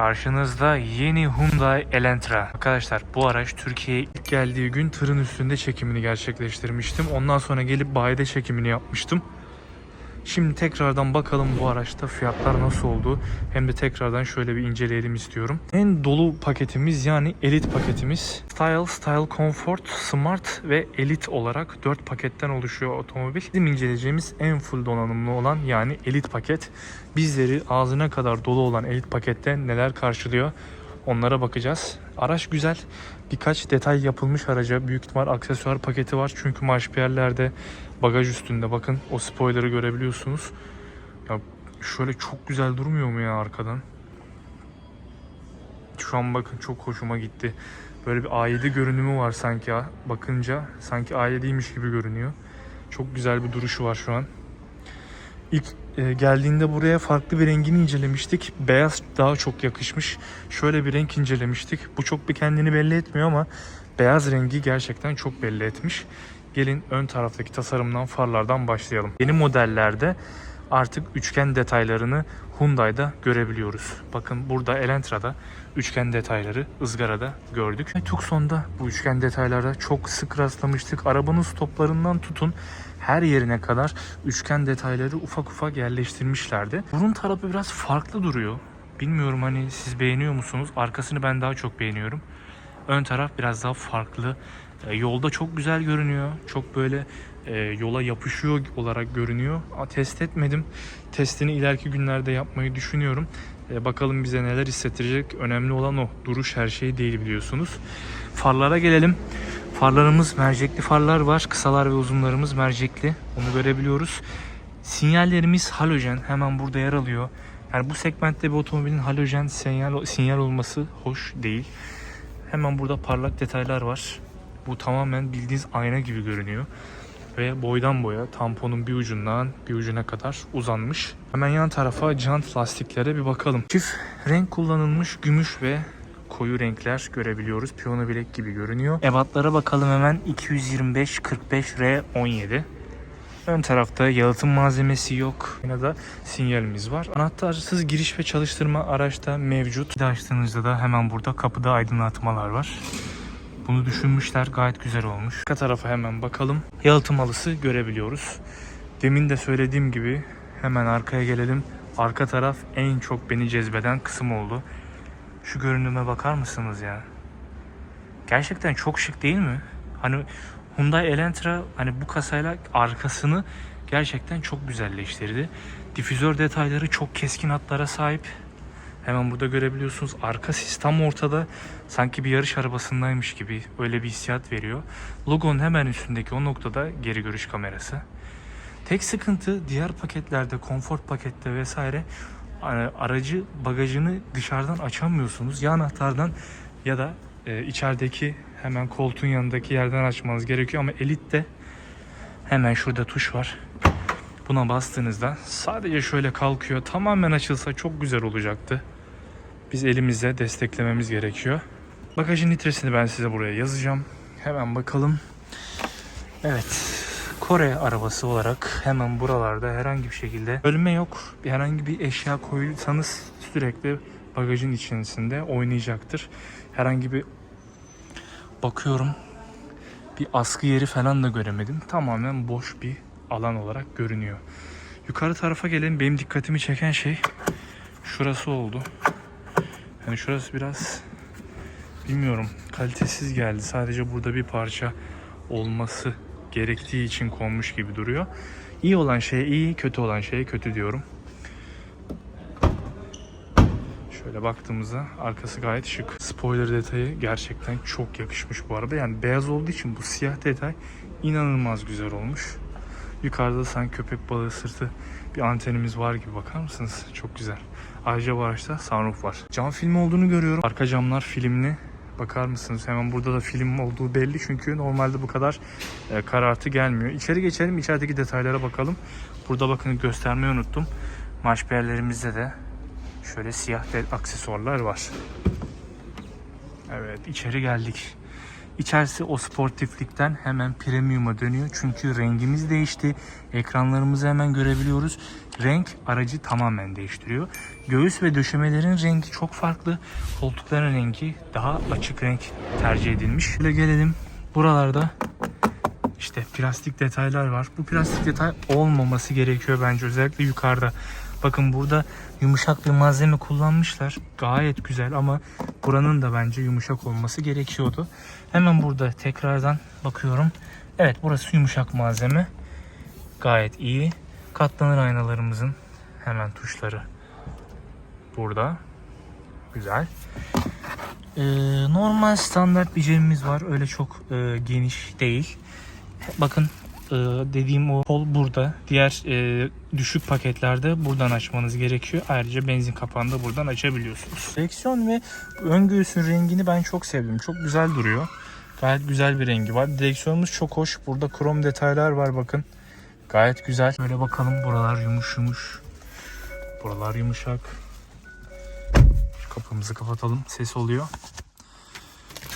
Karşınızda yeni Hyundai Elantra. Arkadaşlar bu araç Türkiye'ye ilk geldiği gün tırın üstünde çekimini gerçekleştirmiştim. Ondan sonra gelip bayide çekimini yapmıştım. Şimdi tekrardan bakalım bu araçta fiyatlar nasıl oldu. Hem de tekrardan şöyle bir inceleyelim istiyorum. En dolu paketimiz yani Elite paketimiz. Style, Style Comfort, Smart ve Elite olarak 4 paketten oluşuyor otomobil. Bizim inceleyeceğimiz en full donanımlı olan yani Elite paket. Bizleri ağzına kadar dolu olan Elite pakette neler karşılıyor onlara bakacağız. Araç güzel. Birkaç detay yapılmış araca. Büyük ihtimal aksesuar paketi var. Çünkü marşpiyerlerde bagaj üstünde bakın o spoiler'ı görebiliyorsunuz. Ya şöyle çok güzel durmuyor mu ya arkadan? Şu an bakın çok hoşuma gitti. Böyle bir A7 görünümü var sanki. Bakınca sanki A7'ymiş gibi görünüyor. Çok güzel bir duruşu var şu an. İlk e, geldiğinde buraya farklı bir rengini incelemiştik. Beyaz daha çok yakışmış. Şöyle bir renk incelemiştik. Bu çok bir kendini belli etmiyor ama beyaz rengi gerçekten çok belli etmiş. Gelin ön taraftaki tasarımdan farlardan başlayalım. Yeni modellerde artık üçgen detaylarını Hyundai'da görebiliyoruz. Bakın burada Elantra'da üçgen detayları ızgarada gördük. Ve Tucson'da bu üçgen detaylara çok sık rastlamıştık. Arabanın stoplarından tutun her yerine kadar üçgen detayları ufak ufak yerleştirmişlerdi. Burun tarafı biraz farklı duruyor. Bilmiyorum hani siz beğeniyor musunuz? Arkasını ben daha çok beğeniyorum. Ön taraf biraz daha farklı. E, yolda çok güzel görünüyor. Çok böyle e, yola yapışıyor olarak görünüyor. A, test etmedim. Testini ileriki günlerde yapmayı düşünüyorum. E, bakalım bize neler hissettirecek. Önemli olan o. Duruş her şey değil biliyorsunuz. Farlara gelelim. Farlarımız mercekli farlar var. Kısalar ve uzunlarımız mercekli. Onu görebiliyoruz. Sinyallerimiz halojen. Hemen burada yer alıyor. Yani bu segmentte bir otomobilin halojen sinyal, sinyal olması hoş değil. Hemen burada parlak detaylar var. Bu tamamen bildiğiniz ayna gibi görünüyor. Ve boydan boya tamponun bir ucundan bir ucuna kadar uzanmış. Hemen yan tarafa jant lastiklere bir bakalım. Çift renk kullanılmış gümüş ve koyu renkler görebiliyoruz. Piyano bilek gibi görünüyor. Ebatlara bakalım hemen 225 45 R17. Ön tarafta yalıtım malzemesi yok. Yine de sinyalimiz var. Anahtarsız giriş ve çalıştırma araçta mevcut. Bir açtığınızda da hemen burada kapıda aydınlatmalar var. Bunu düşünmüşler gayet güzel olmuş. Arka tarafa hemen bakalım. Yalıtım halısı görebiliyoruz. Demin de söylediğim gibi hemen arkaya gelelim. Arka taraf en çok beni cezbeden kısım oldu. Şu görünüme bakar mısınız ya? Gerçekten çok şık değil mi? Hani Hyundai Elantra hani bu kasayla arkasını gerçekten çok güzelleştirdi. Difüzör detayları çok keskin hatlara sahip. Hemen burada görebiliyorsunuz. Arka sistem ortada. Sanki bir yarış arabasındaymış gibi öyle bir hissiyat veriyor. Logonun hemen üstündeki o noktada geri görüş kamerası. Tek sıkıntı diğer paketlerde, konfor pakette vesaire aracı bagajını dışarıdan açamıyorsunuz. Ya anahtardan ya da e, içerideki hemen koltuğun yanındaki yerden açmanız gerekiyor ama Elite'de hemen şurada tuş var. Buna bastığınızda sadece şöyle kalkıyor. Tamamen açılsa çok güzel olacaktı. Biz elimizle desteklememiz gerekiyor. Bagajın litresini ben size buraya yazacağım. Hemen bakalım. Evet. Kore arabası olarak hemen buralarda herhangi bir şekilde bölme yok. Herhangi bir eşya koysanız sürekli bagajın içerisinde oynayacaktır. Herhangi bir bakıyorum bir askı yeri falan da göremedim. Tamamen boş bir alan olarak görünüyor. Yukarı tarafa gelelim. Benim dikkatimi çeken şey şurası oldu. Yani şurası biraz bilmiyorum kalitesiz geldi. Sadece burada bir parça olması gerektiği için konmuş gibi duruyor. İyi olan şey iyi, kötü olan şey kötü diyorum. Şöyle baktığımızda arkası gayet şık. Spoiler detayı gerçekten çok yakışmış bu arada. Yani beyaz olduğu için bu siyah detay inanılmaz güzel olmuş. Yukarıda sanki köpek balığı sırtı bir antenimiz var gibi bakar mısınız? Çok güzel. Ayrıca bu araçta sunroof var. Cam filmi olduğunu görüyorum. Arka camlar filmli. Bakar mısınız? Hemen burada da film olduğu belli çünkü normalde bu kadar e, karartı gelmiyor. İçeri geçelim. İçerideki detaylara bakalım. Burada bakın göstermeyi unuttum. Marşpiyerlerimizde de şöyle siyah aksesuarlar var. Evet içeri geldik. İçerisi o sportiflikten hemen premium'a dönüyor. Çünkü rengimiz değişti. Ekranlarımızı hemen görebiliyoruz. Renk aracı tamamen değiştiriyor. Göğüs ve döşemelerin rengi çok farklı. Koltukların rengi daha açık renk tercih edilmiş. Şöyle gelelim. Buralarda işte plastik detaylar var. Bu plastik detay olmaması gerekiyor bence özellikle yukarıda. Bakın burada yumuşak bir malzeme kullanmışlar. Gayet güzel ama buranın da bence yumuşak olması gerekiyordu. Hemen burada tekrardan bakıyorum. Evet burası yumuşak malzeme. Gayet iyi. Katlanır aynalarımızın hemen tuşları burada. Güzel. Ee, normal standart bir cebimiz var. Öyle çok e, geniş değil. Bakın e, dediğim o kol burada. Diğer e, düşük paketlerde buradan açmanız gerekiyor. Ayrıca benzin kapağını da buradan açabiliyorsunuz. Direksiyon ve ön göğsün rengini ben çok sevdim. Çok güzel duruyor. Gayet güzel bir rengi var. Direksiyonumuz çok hoş. Burada krom detaylar var bakın. Gayet güzel. Böyle bakalım buralar yumuş yumuş. Buralar yumuşak. Kapımızı kapatalım. Ses oluyor.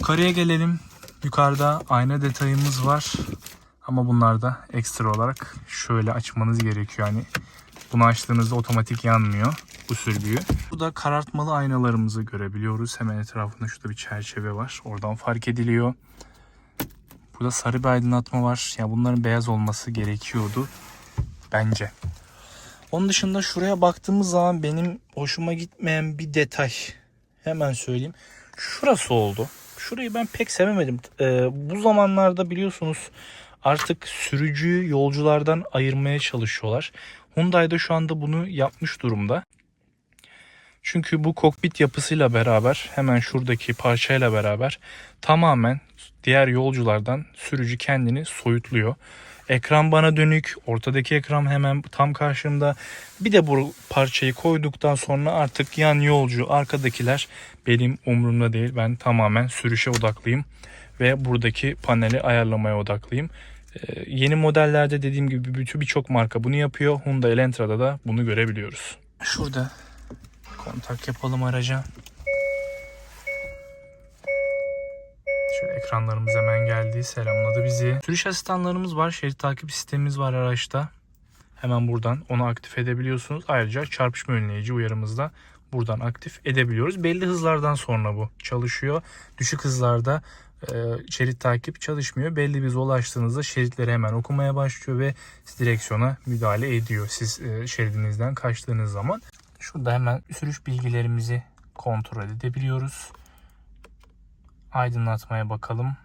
Yukarıya gelelim. Yukarıda ayna detayımız var. Ama bunlar da ekstra olarak şöyle açmanız gerekiyor. Yani bunu açtığınızda otomatik yanmıyor. Bu sürgüyü. Burada karartmalı aynalarımızı görebiliyoruz. Hemen etrafında şurada bir çerçeve var. Oradan fark ediliyor. Burada sarı bir aydınlatma var. Yani bunların beyaz olması gerekiyordu. Bence. Onun dışında şuraya baktığımız zaman benim hoşuma gitmeyen bir detay. Hemen söyleyeyim. Şurası oldu. Şurayı ben pek sevemedim. Ee, bu zamanlarda biliyorsunuz artık sürücüyü yolculardan ayırmaya çalışıyorlar. Hyundai da şu anda bunu yapmış durumda. Çünkü bu kokpit yapısıyla beraber hemen şuradaki parçayla beraber tamamen diğer yolculardan sürücü kendini soyutluyor. Ekran bana dönük. Ortadaki ekran hemen tam karşımda. Bir de bu parçayı koyduktan sonra artık yan yolcu, arkadakiler benim umurumda değil. Ben tamamen sürüşe odaklıyım ve buradaki paneli ayarlamaya odaklıyım. Ee, yeni modellerde dediğim gibi bütün birçok marka bunu yapıyor. Hyundai Elantra'da da bunu görebiliyoruz. Şurada kontak yapalım araca. Şöyle ekranlarımız hemen geldi. Selamladı bizi. Sürüş asistanlarımız var. Şerit takip sistemimiz var araçta. Hemen buradan onu aktif edebiliyorsunuz. Ayrıca çarpışma önleyici uyarımız da buradan aktif edebiliyoruz. Belli hızlardan sonra bu çalışıyor. Düşük hızlarda e, şerit takip çalışmıyor. Belli bir zola şeritleri hemen okumaya başlıyor ve direksiyona müdahale ediyor. Siz e, şeridinizden kaçtığınız zaman. Şurada hemen sürüş bilgilerimizi kontrol edebiliyoruz. Aydınlatmaya bakalım.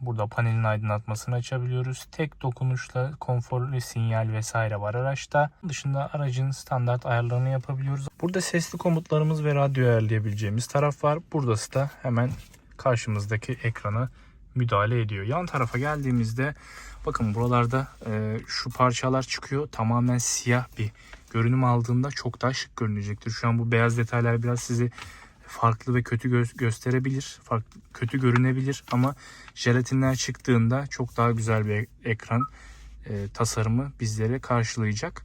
Burada panelin aydınlatmasını açabiliyoruz. Tek dokunuşla konforlu sinyal vesaire var araçta. Dışında aracın standart ayarlarını yapabiliyoruz. Burada sesli komutlarımız ve radyo ayarlayabileceğimiz taraf var. Burası da hemen karşımızdaki ekrana müdahale ediyor. Yan tarafa geldiğimizde bakın buralarda e, şu parçalar çıkıyor. Tamamen siyah bir görünüm aldığında çok daha şık görünecektir. Şu an bu beyaz detaylar biraz sizi farklı ve kötü gö- gösterebilir. Farklı, kötü görünebilir ama jelatinler çıktığında çok daha güzel bir ekran e, tasarımı bizlere karşılayacak.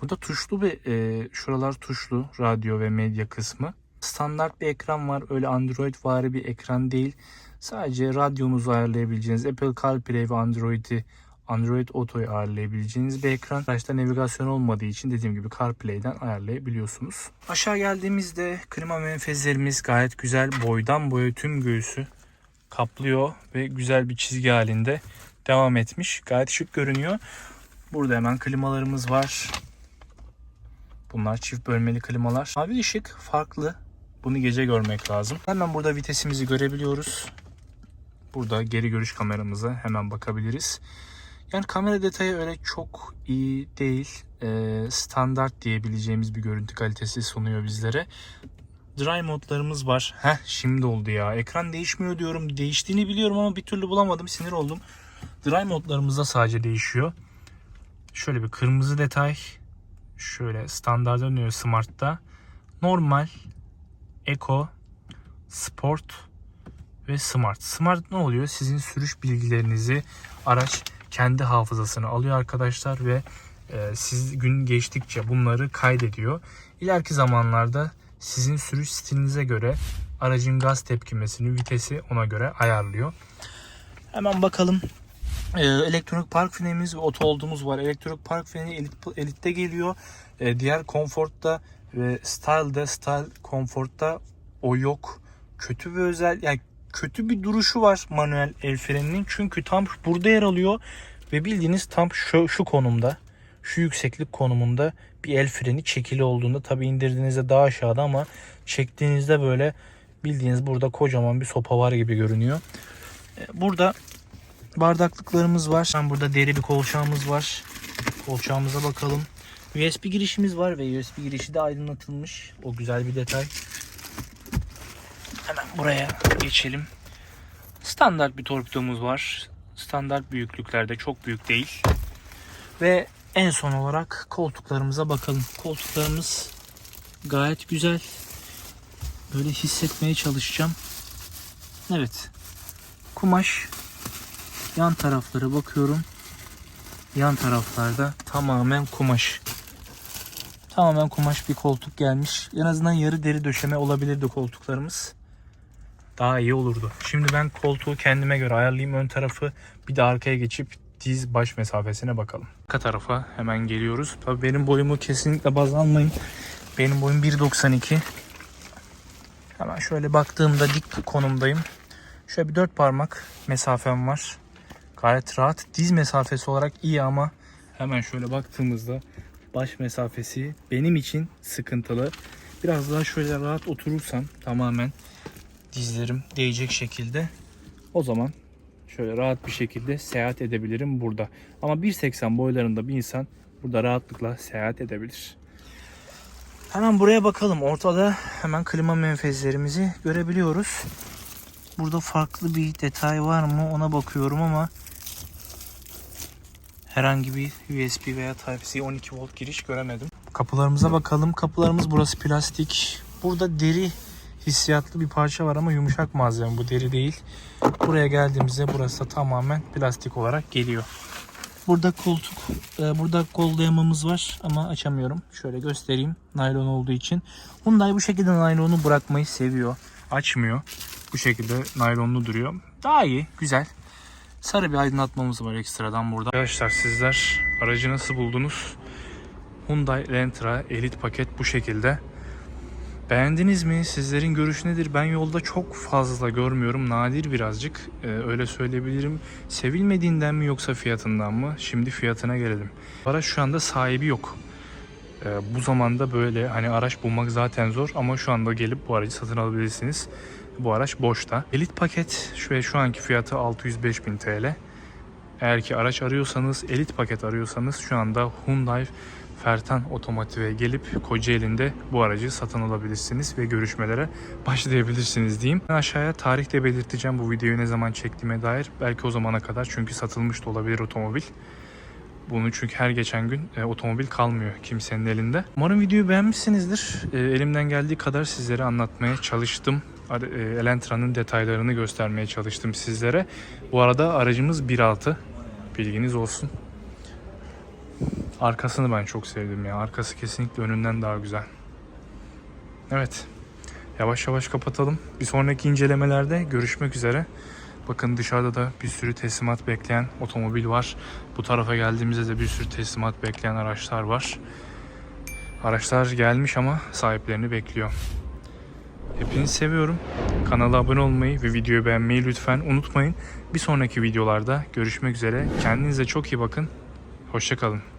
Burada tuşlu bir e, şuralar tuşlu radyo ve medya kısmı. Standart bir ekran var. Öyle Android vari bir ekran değil. Sadece radyonuzu ayarlayabileceğiniz Apple CarPlay ve Android'i Android Auto'yu ayarlayabileceğiniz bir ekran. Araçta navigasyon olmadığı için dediğim gibi CarPlay'den ayarlayabiliyorsunuz. Aşağı geldiğimizde klima menfezlerimiz gayet güzel. Boydan boya tüm göğsü kaplıyor ve güzel bir çizgi halinde devam etmiş. Gayet şık görünüyor. Burada hemen klimalarımız var. Bunlar çift bölmeli klimalar. Mavi ışık farklı. Bunu gece görmek lazım. Hemen burada vitesimizi görebiliyoruz. Burada geri görüş kameramıza hemen bakabiliriz. Yani kamera detayı öyle çok iyi değil. Ee, standart diyebileceğimiz bir görüntü kalitesi sunuyor bizlere. Dry modlarımız var. Heh şimdi oldu ya. Ekran değişmiyor diyorum. Değiştiğini biliyorum ama bir türlü bulamadım. Sinir oldum. Dry modlarımızda sadece değişiyor. Şöyle bir kırmızı detay. Şöyle standart dönüyor Smart'ta. Normal, Eco, Sport ve Smart. Smart ne oluyor? Sizin sürüş bilgilerinizi araç kendi hafızasına alıyor arkadaşlar ve e, siz gün geçtikçe bunları kaydediyor. İleriki zamanlarda sizin sürüş stilinize göre aracın gaz tepkimesini, vitesi ona göre ayarlıyor. Hemen bakalım. Ee, elektronik park frenimiz ve oto olduğumuz var. Elektronik park freni elit, elitte geliyor. Ee, diğer konfortta ve style'da, style konfortta o yok. Kötü ve özel yani kötü bir duruşu var manuel el freninin. Çünkü tam burada yer alıyor ve bildiğiniz tam şu, şu konumda, şu yükseklik konumunda bir el freni çekili olduğunda tabi indirdiğinizde daha aşağıda ama çektiğinizde böyle bildiğiniz burada kocaman bir sopa var gibi görünüyor. Ee, Burada bardaklıklarımız var. Ben burada deri bir kolçağımız var. Kolçağımıza bakalım. USB girişimiz var ve USB girişi de aydınlatılmış. O güzel bir detay. Buraya geçelim. Standart bir torpidomuz var. Standart büyüklüklerde çok büyük değil. Ve en son olarak koltuklarımıza bakalım. Koltuklarımız gayet güzel. Böyle hissetmeye çalışacağım. Evet. Kumaş. Yan taraflara bakıyorum. Yan taraflarda tamamen kumaş. Tamamen kumaş bir koltuk gelmiş. En azından yarı deri döşeme olabilirdi koltuklarımız. Daha iyi olurdu. Şimdi ben koltuğu kendime göre ayarlayayım ön tarafı. Bir de arkaya geçip diz baş mesafesine bakalım. Arka tarafa hemen geliyoruz. Tabii benim boyumu kesinlikle baz almayın. Benim boyum 1.92. Hemen şöyle baktığımda dik konumdayım. Şöyle bir dört parmak mesafem var. Gayet rahat. Diz mesafesi olarak iyi ama hemen şöyle baktığımızda baş mesafesi benim için sıkıntılı. Biraz daha şöyle rahat oturursam tamamen dizlerim değecek şekilde o zaman şöyle rahat bir şekilde seyahat edebilirim burada. Ama 1.80 boylarında bir insan burada rahatlıkla seyahat edebilir. Hemen buraya bakalım. Ortada hemen klima menfezlerimizi görebiliyoruz. Burada farklı bir detay var mı ona bakıyorum ama herhangi bir USB veya Type-C 12 volt giriş göremedim. Kapılarımıza bakalım. Kapılarımız burası plastik. Burada deri hissiyatlı bir parça var ama yumuşak malzeme bu deri değil. Buraya geldiğimizde burası da tamamen plastik olarak geliyor. Burada koltuk, e, burada kol dayamamız var ama açamıyorum. Şöyle göstereyim naylon olduğu için. Hyundai bu şekilde naylonu bırakmayı seviyor. Açmıyor. Bu şekilde naylonlu duruyor. Daha iyi, güzel. Sarı bir aydınlatmamız var ekstradan burada. Arkadaşlar sizler aracı nasıl buldunuz? Hyundai Elantra Elite paket bu şekilde. Beğendiniz mi? Sizlerin görüşü nedir? Ben yolda çok fazla görmüyorum. Nadir birazcık. Ee, öyle söyleyebilirim. Sevilmediğinden mi yoksa fiyatından mı? Şimdi fiyatına gelelim. Araç şu anda sahibi yok. Ee, bu zamanda böyle hani araç bulmak zaten zor ama şu anda gelip bu aracı satın alabilirsiniz. Bu araç boşta. Elit paket şu şu anki fiyatı 605.000 TL. Eğer ki araç arıyorsanız, elit paket arıyorsanız şu anda Hyundai Fertan Otomotiv'e gelip Kocaeli'nde bu aracı satın alabilirsiniz ve görüşmelere başlayabilirsiniz diyeyim. Ben aşağıya tarih de belirteceğim bu videoyu ne zaman çektiğime dair. Belki o zamana kadar çünkü satılmış da olabilir otomobil. Bunu çünkü her geçen gün e, otomobil kalmıyor kimsenin elinde. Umarım videoyu beğenmişsinizdir. E, elimden geldiği kadar sizlere anlatmaya çalıştım. E, Elantra'nın detaylarını göstermeye çalıştım sizlere. Bu arada aracımız 1.6. Bilginiz olsun. Arkasını ben çok sevdim ya. Arkası kesinlikle önünden daha güzel. Evet. Yavaş yavaş kapatalım. Bir sonraki incelemelerde görüşmek üzere. Bakın dışarıda da bir sürü teslimat bekleyen otomobil var. Bu tarafa geldiğimizde de bir sürü teslimat bekleyen araçlar var. Araçlar gelmiş ama sahiplerini bekliyor. Hepinizi seviyorum. Kanala abone olmayı ve videoyu beğenmeyi lütfen unutmayın. Bir sonraki videolarda görüşmek üzere. Kendinize çok iyi bakın. Hoşçakalın.